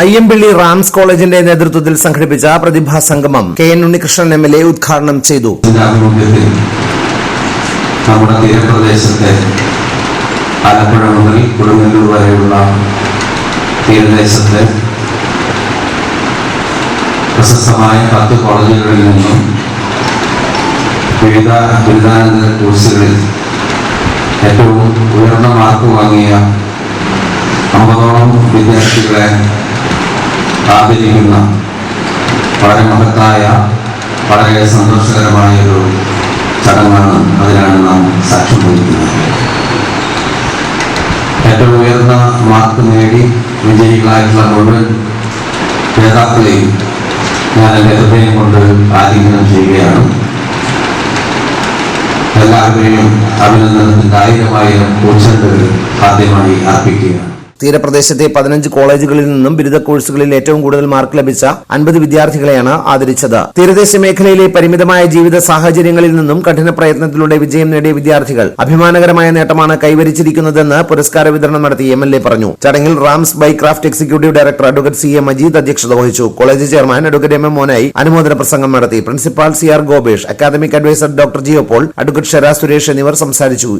Ayyampilly rams കോളേജിന്റെ നേതൃത്വത്തിൽ സംഘടിപ്പിച്ച പ്രതിഭാ സംഗമം K N Unnikrishnan M L A ഉദ്ഘാടനം ചെയ്തു. നമ്മുടെ തീരപ്രദേശത്തെ ആലപ്പുഴ മുതൽ കൊടുങ്ങല്ലൂർ വരെയുള്ള തീരദേശത്തെ പ്രശസ്തമായ പത്ത് കോളേജുകളിൽ നിന്നും വിവിധ ബിരുദാനന്തര കോഴ്സുകളിൽ ഏറ്റവും ഉയർന്ന മാർക്ക് വാങ്ങിയ അമ്പതോളം വിദ്യാർത്ഥികളെ ആദരിക്കുന്ന വളരെ മഹത്തായ വളരെ സന്തോഷകരമായ ഒരു ചടങ്ങാണ് അതിനാണ് നാം സാക്ഷ്യം വഹിക്കുന്നത്. ഏറ്റവും ഉയർന്ന മാർക്ക് നേടി വിജയികളായിട്ടുള്ള മുഴുവൻ നേതാക്കളെയും ഞാൻ എന്റെ ഹൃദയം കൊണ്ട് ആലിംഗനം ചെയ്യുകയാണ്. എല്ലാവരെയും അഭിനന്ദനത്തിന്റെ ആയിരമായിരം ആയിരം കോച്ചന്റുകൾ ആദ്യമായി അർപ്പിക്കുകയാണ്. തീരപ്രദേശത്തെ പതിനഞ്ച് കോളേജുകളിൽ നിന്നും ബിരുദ കോഴ്സുകളിൽ ഏറ്റവും കൂടുതൽ മാർക്ക് ലഭിച്ച അൻപത് വിദ്യാർത്ഥികളെയാണ് ആദരിച്ചത്. തീരദേശ മേഖലയിലെ പരിമിതമായ ജീവിത സാഹചര്യങ്ങളിൽ നിന്നും കഠിന പ്രയത്നത്തിലൂടെ വിജയം നേടിയ വിദ്യാർത്ഥികൾ അഭിമാനകരമായ നേട്ടമാണ് കൈവരിച്ചിരിക്കുന്നതെന്ന് പുരസ്കാര വിതരണം നടത്തി എം എൽ എ പറഞ്ഞു. ചടങ്ങിൽ rams ബൈക്രാഫ്റ്റ് executive director advocate C A Majeed അധ്യക്ഷത വഹിച്ചു. College chairman advocate M M Monayi അനുമോദന പ്രസംഗം നടത്തി. Principal C R Gopesh academic adviser doctor Jio Paul advocate Shera Suresh എന്നിവർ സംസാരിച്ചു.